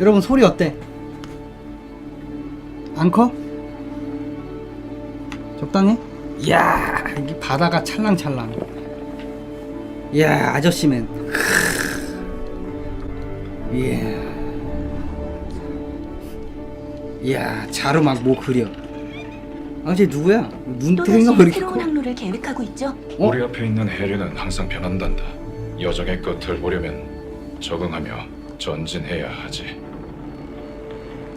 여러분 소리 어때? 안 커? 적당해? 이야 이게 바다가 찰랑찰랑 이야 아저씨맨. 이야 이야 자르막 뭐 그려 아 쟤 누구야? 눈탱이가 왜 또다시 이렇게 새로운 커? 항로를 계획하고 있죠. 어? 우리 앞에 있는 해류는 항상 변한단다. 여정의 끝을 보려면 적응하며 전진해야 하지.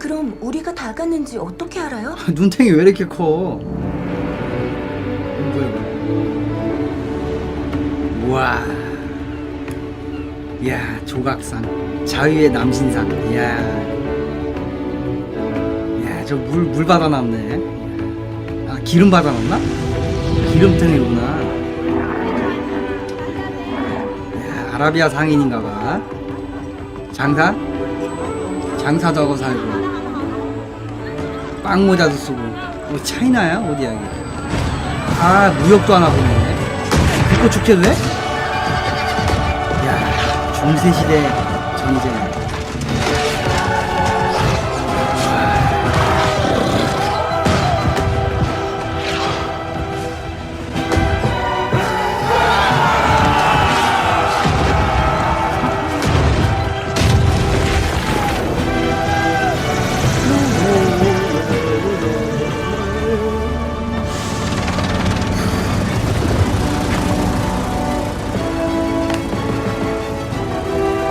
그럼 우리가 다 갔는지 어떻게 알아요? 눈탱이 왜 이렇게 커? 우와. 이야 조각상 자유의 남신상. 이야. 이야 저 물 물 받아 놨네. 아 기름 받아 놨나? 기름탱이구나. 이야 아라비아 상인인가 봐. 장사? 장사 저거 살고. 빵 모자도 쓰고. 뭐 차이나야? 어디야 이게? 아 무역도 하나 보네. 불꽃 축제도 해? 야 중세시대 전쟁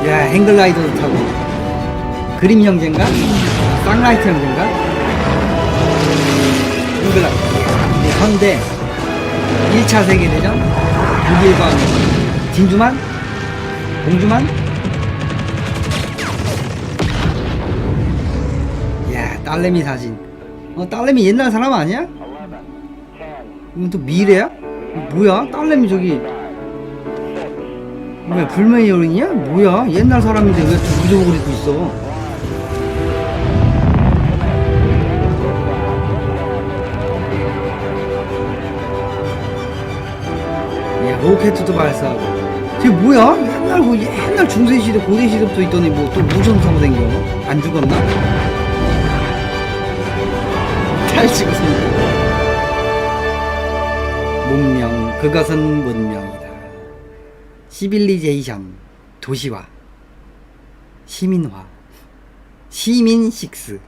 야 행글라이더도 타고 그림 형제인가? 쌍라이트 형제인가? 행글라이더 이제 현대 1차 세계대전 6.1번 진주만? 공주만? 야 딸내미 사진 어 딸내미 옛날 사람 아니야? 이건 또 미래야? 뭐야 딸내미 저기 뭐야 불매의 여인이야? 뭐야 옛날 사람인데 왜 두부적으로 입고 있어 야 로켓도 발사하고 저게 뭐야? 옛날 그 옛날 중세시대 고대시대부터 있더니 뭐 또 무전 타고 댕겨 안 죽었나? 잘 찍었습니다 문명 그것은 문명이다 시빌리제이션 도시화 시민화 시민 식스